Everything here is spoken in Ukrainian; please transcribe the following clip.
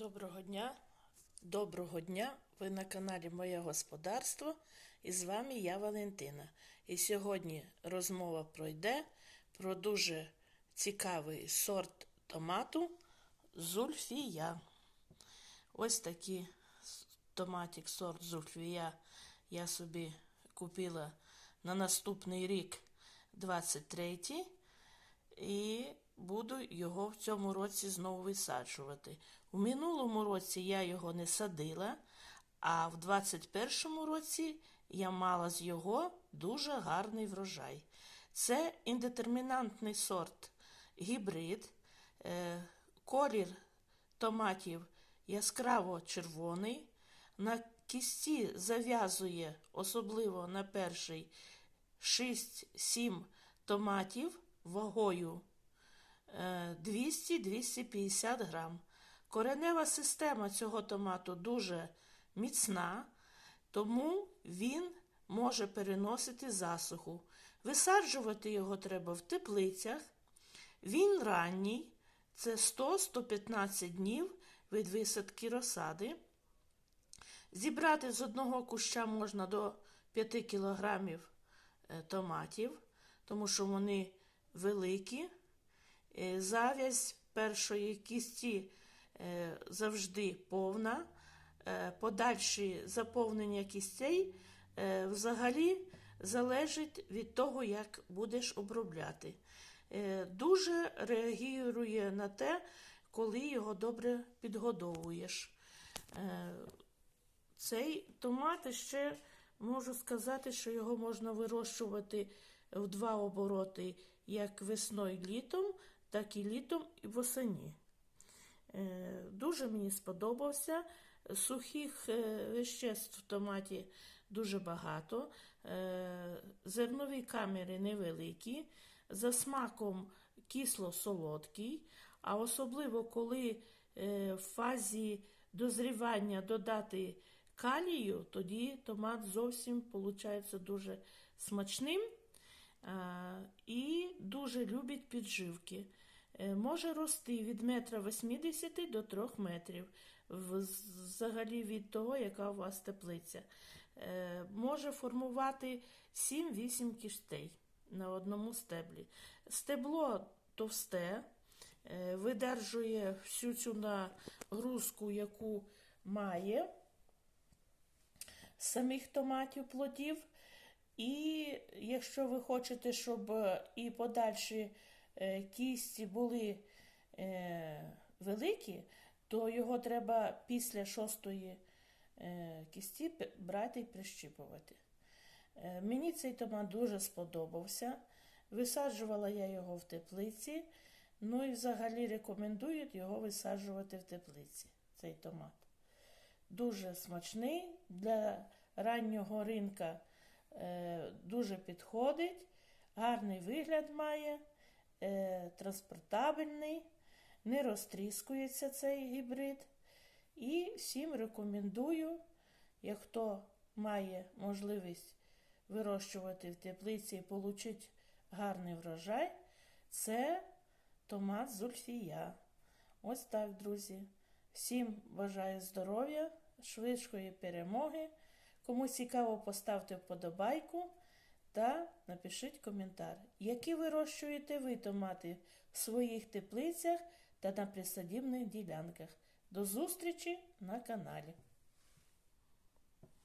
Доброго дня. Доброго дня. Ви на каналі Моє Господарство і з вами я Валентина. І сьогодні розмова пройде про дуже цікавий сорт томату зульфія. Ось такий томатик сорт зульфія я собі купила на наступний рік 23 і буду його в цьому році знову висаджувати. У минулому році я його не садила, а в 21-му році я мала з його дуже гарний врожай. Це індетермінантний сорт гібрид, е, колір томатів яскраво червоний. На кісті зав'язує, особливо на перший 6-7 томатів вагою 200-250 грам. Коренева система цього томату дуже міцна, тому він може переносити засуху. Висаджувати його треба в теплицях. Він ранній, це 100-115 днів від висадки розсади. Зібрати з одного куща можна до 5 кілограмів томатів, тому що вони великі. Зав'язь першої кісті завжди повна. Подальші заповнення кістей взагалі залежить від того, як будеш обробляти. Дуже реагує на те, коли його добре підгодовуєш. Цей томат ще можу сказати, що його можна вирощувати в два обороти як весною літом, так і літом і восені. Дуже мені сподобався. Сухих веществ в томаті дуже багато, зернові камери невеликі, за смаком кисло-солодкий, а особливо коли в фазі дозрівання додати калію, тоді томат зовсім виходить дуже смачним і дуже любить підживки. Може рости від метра 80 до 3 метрів, взагалі від того, яка у вас теплиця. Може формувати 7-8 кістей на одному стеблі. Стебло товсте, видержує всю цю нагрузку, яку має самих томатів плодів. І якщо ви хочете, щоб і подальші кісті були великі, то його треба після шостої кісті брати і прищіпувати. Мені цей томат дуже сподобався. Висаджувала я його в теплиці. Ну і взагалі рекомендують його висаджувати в теплиці, цей томат. Дуже смачний для раннього ринка дуже підходить, гарний вигляд має, транспортабельний, не розтріскується цей гібрид. І всім рекомендую, як хто має можливість вирощувати в теплиці і отримати гарний врожай, це томат зульфія. Ось так, друзі. Всім бажаю здоров'я, швидкої перемоги. Кому цікаво, поставте вподобайку та напишіть коментар, які вирощуєте ви томати в своїх теплицях та на присадібних ділянках. До зустрічі на каналі.